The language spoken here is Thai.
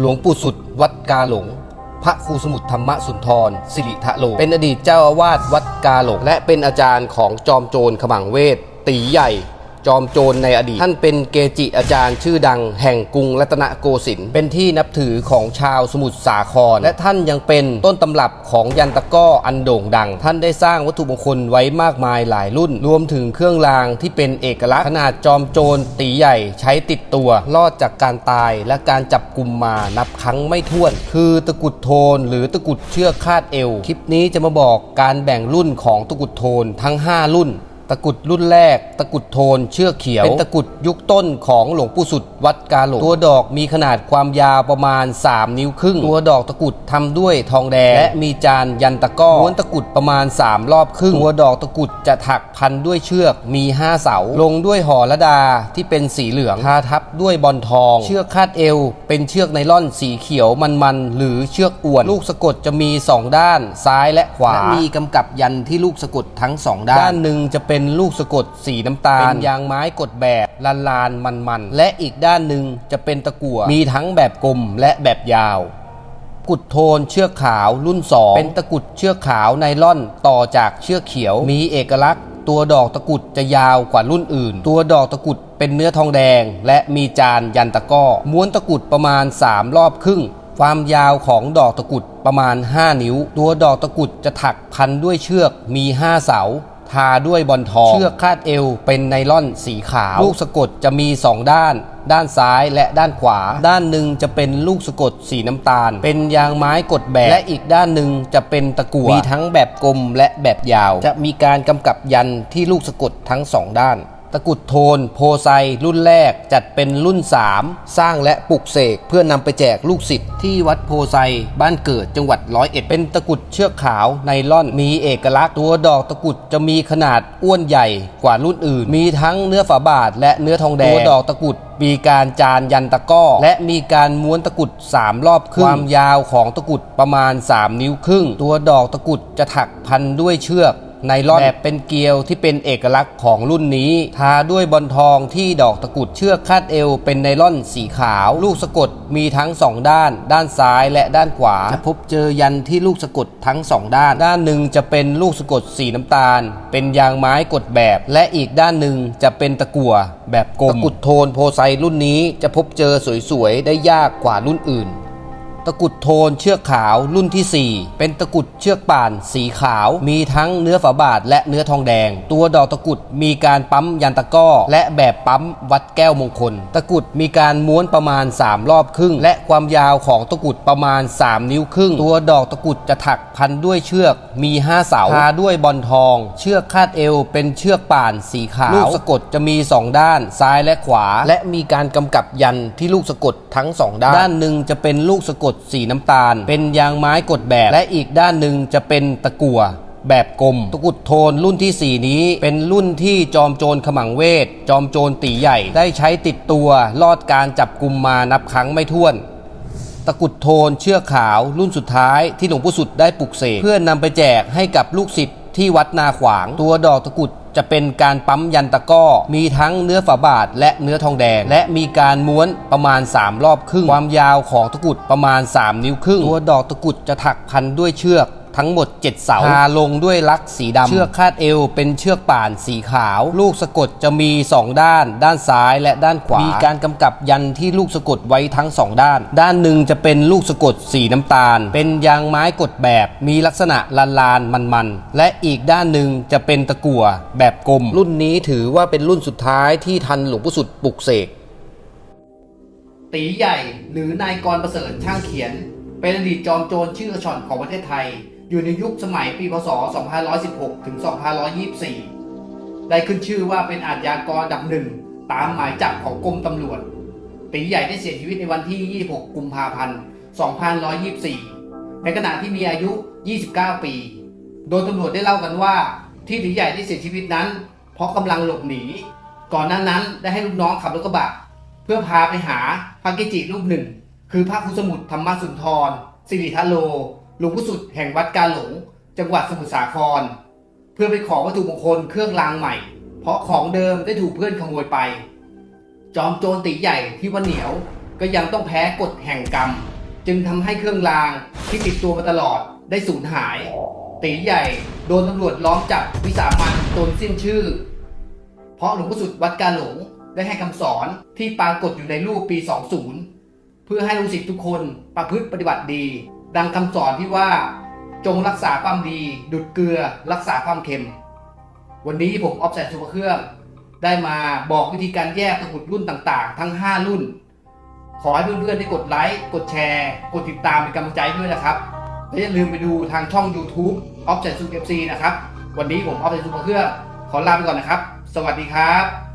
หลวงปู่สุด วัดกาหลง พระครูสมุทรธรรมสุนทร สิริทะโล เป็นอดีตเจ้าอาวาสวัดกาหลง และเป็นอาจารย์ของจอมโจรขมังเวทตีใหญ่ จอมโจรในอดีต ท่านเป็นเกจิอาจารย์ชื่อดังแห่งกรุงรัตนโกสินทร์เป็นที่นับถือของชาวสมุทรสาคร และท่านยังเป็นต้นตำรับของยันตะก้ออันโด่งดัง ท่านได้สร้างวัตถุมงคลไว้มากมายหลายรุ่น รวมถึงเครื่องรางที่เป็นเอกลักษณ์ขนาดจอมโจรตีใหญ่ใช้ติดตัว รอดจากการตายและการจับกลุ่มมานับครั้งไม่ถ้วน คือตะกุดโทน หรือตะกุดเชือกคาดเอว คลิปนี้จะมาบอกการแบ่งรุ่นของตะกุดโทนทั้ง 5 รุ่น ตะกุดรุ่นแรก ตะกุดโทนเชือกเขียว เป็นตะกุดยุคต้นของหลวงปู่สุดวัดกาหลงตัวดอกมีขนาดความยาวประมาณ 3 นิ้วครึ่ง ตัวดอกตะกุดทำด้วยทองแดง และมีจานยันตะก้อม้วนตะกุดประมาณ 3 รอบครึ่ง ตัวดอกตะกุดจะถักพันด้วยเชือกมี 5 เสา ลงด้วยห่อระดาที่เป็นสีเหลืองทาทับด้วยบอลทอง เชือกคาดเอว เป็นเชือกไนล่อนสีเขียวมันๆหรือเชือกอวนลูกสะกดจะมี 2 ด้านซ้ายและขวาและมีกำกับยันที่ลูกสะกดทั้ง 2 ด้านด้านหนึ่งจะเป็น็นลูกสะกดสีน้ำตาล เป็นยางไม้กดแบบลานลานมันมันๆและอีกด้านหนึ่งจะเป็นตะกั่วมีทั้งแบบกลมและแบบยาวกุดโทนเชือกขาวรุ่น 2 เป็นตะกุดเชือกขาวไนล่อนต่อจากเชือกเขียว มีเอกลักษณ์ ตัวดอกตะกุดจะยาวกว่ารุ่นอื่น ตัวดอกตะกุดเป็นเนื้อทองแดง และมีจานยันตะก้อ ม้วนตะกุดประมาณ 3 รอบครึ่ง ความยาวของดอกตะกุดประมาณ 5 นิ้ว ตัวดอกตะกุดจะถักพันด้วยเชือกมี 5 เสา ทาด้วยบอลทอง เชือกคาดเอวเป็นไนล่อนสีขาว ลูกสะกดจะมี 2 ด้าน ด้านซ้ายและด้านขวา ด้านหนึ่งจะเป็นลูกสะกดสีน้ำตาล เป็นยางไม้กดแบบและอีกด้านหนึ่งจะเป็นตะกั่วมีทั้งแบบกลมและแบบยาว จะมีการกำกับยันที่ลูกสะกดทั้งสองด้าน ตะกุดโทน โพไซรุ่นแรกจัดเป็นรุ่น 3 สร้างและปลุกเสกเพื่อนำไปแจกลูกศิษย์ที่วัดโพไซบ้านเกิดจังหวัดร้อยเอ็ดเป็นตะกุดเชือกขาวไนล่อนมีเอกลักษณ์ตัวดอกตะกุดจะมีขนาดอ้วนใหญ่กว่ารุ่นอื่น มีทั้งเนื้อฝาบาท และเนื้อทองแดงตัวดอกตะกุดมีการจานยันตะก้อ และมีการม้วนตะกุด 3 รอบครึ่งความยาวของตะกุดประมาณ 3 นิ้วครึ่ง ตัวดอกตะกุดจะถักพันด้วยเชือก ไนล่อนแบบเป็นเกลียวที่เป็นเอกลักษณ์ของรุ่นนี้ ทาด้วยบอลทองที่ดอกตะกุดเชือกคาดเอว เป็นไนล่อนสีขาว ลูกสะกดมีทั้งสองด้าน ด้านซ้ายและด้านขวา จะพบเจอยันที่ลูกสะกดทั้งสองด้าน ด้านหนึ่งจะเป็นลูกสะกดสีน้ำตาล เป็นยางไม้กดแบบ และอีกด้านหนึ่งจะเป็นตะกั่วแบบกลมตะกุดโทนโพไซรุ่นนี้จะพบเจอสวยๆได้ยากกว่ารุ่นอื่น ตะกุดโทนเชือกขาวรุ่นที่ 4 เป็นตะกุดเชือกป่านสีขาว มีทั้งเนื้อฝาบาทและเนื้อทองแดง ตัวดอกตะกุดมีการปั๊มยันตะก้อ และแบบปั๊มวัดแก้วมงคล ตะกุดมีการม้วนประมาณ 3 รอบครึ่ง และความยาวของตะกุดประมาณ 3 นิ้วครึ่ง ตัวดอกตะกุดจะถักพันด้วยเชือกมี 5 เสาทาด้วยบอลทอง เชือกคาดเอว เป็นเชือกป่านสีขาวลูกสะกดจะมี 2 ด้านซ้ายและขวา และมีการกำกับยันที่ลูกสะกดทั้ง 2 ด้าน ด้านหนึ่งจะเป็นลูกสะกดสีน้ำตาล เป็นยางไม้กดแบบ และอีกด้านหนึ่งจะเป็นตะกั่วแบบกลมตะกุดโทนรุ่นทีสี่ 4 นี้ เป็นรุ่นที่จอมโจรขมังเวท จอมโจรตีใหญ่ได้ใช้ติดตัวลอดการจับกลุ่มมานับครั้งไม่ถ้วนตะกุดโทนเชือกขาวรุ่นสุดท้ายที่หลวงปู่สุดได้ปลุกเสกเพื่อนำไปแจกให้กับลูกศิษย์ที่วัดนาขวางตัวดอกตะกุด จะเป็นการปั๊มยันตะก้อ มีทั้งเนื้อฝาบาทและเนื้อทองแดง และมีการม้วนประมาณ 3 รอบครึ่ง ความยาวของตะกุดประมาณ 3 นิ้วครึ่ง ตัวดอกตะกุดจะถักพันด้วยเชือก ทั้งหมด 7 เสาทาลงด้วยลักสีดำเชือกคาดเอว เป็นเชือกป่านสีขาว ลูกสะกดจะมี 2 ด้าน ด้านซ้ายและด้านขวา มีการกำกับยันที่ลูกสะกดไว้ทั้ง 2 ด้าน ด้านหนึ่งจะเป็นลูกสะกดสีน้ำตาล เป็นยางไม้กดแบบ มีลักษณะลานลานมันมันๆและอีกด้านหนึ่งจะเป็นตะกั่วแบบกลม รุ่นนี้ถือว่าเป็นรุ่นสุดท้ายที่ทันหลวงปู่สุดปลุกเสกตีใหญ่หรือนายกรประเสริฐช่างเขียน เป็นอดีตจอมโจรชื่อกระชอนของประเทศไทย อยู่ในยุคสมัยปีพศ 2516 ถึง 2524 ได้ขึ้นชื่อว่าเป็นอาชญากรดับหนึ่งตามหมายจับของกรมตำรวจ ตีใหญ่ได้เสียชีวิตในวันที่ 26 กุมภาพันธ์2524 ในขณะที่มีอายุ 29 ปี โดยตำรวจได้เล่ากันว่า ที่ตีใหญ่ได้เสียชีวิตนั้น เพราะกำลังหลบหนี ก่อนหน้านั้นได้ให้ลูกน้องขับรถกระบะเพื่อพาไปหาพระเกจิรูปหนึ่ง คือพระครูสมุทรธรรมสุนทรสิริทะโล หลวงพ่สุดแห่งวัดกาหลง จังหวัดสมุทรสาคร เพื่อไปขอวัตถุมงคลเครื่องรางใหม่ เพราะของเดิมได้ถูกเพื่อนขโมยไป จอมโจรตีใหญ่ที่ว่าเหนียวก็ยังต้องแพ้กฎแห่งกรรม จึงทำให้เครื่องรางที่ติดตัวมาตลอดได้สูญหาย ตีใหญ่โดนตำรวจล้อมจับวิสามันจนสิ้นชื่อ เพราะหลวงพ่อสุดวัดกาหลงได้ให้คำสอนที่ปรากฏอยู่ในรูปปี 20 เพื่อให้ลูกศิษย์ทุกคนประพฤติปฏิบัติดี ดังคำสอนที่ว่า จงรักษาความดี ดุดเกลือ รักษาความเค็ม วันนี้ผมออฟแสนสุภเครื่อง ได้มาบอกวิธีการแยกตะกุดรุ่นต่างๆ ทั้ง 5 รุ่น ขอให้เพื่อนๆได้กดไลค์กดแชร์ กดติดตามเป็นกำลังใจด้วยนะครับและอย่าลืมไปดูทางช่อง YouTube ออฟแสนสุขเอฟซีนะครับวันนี้ผมออฟแสนสุภเครื่องขอลาไปก่อนนะครับ สวัสดีครับ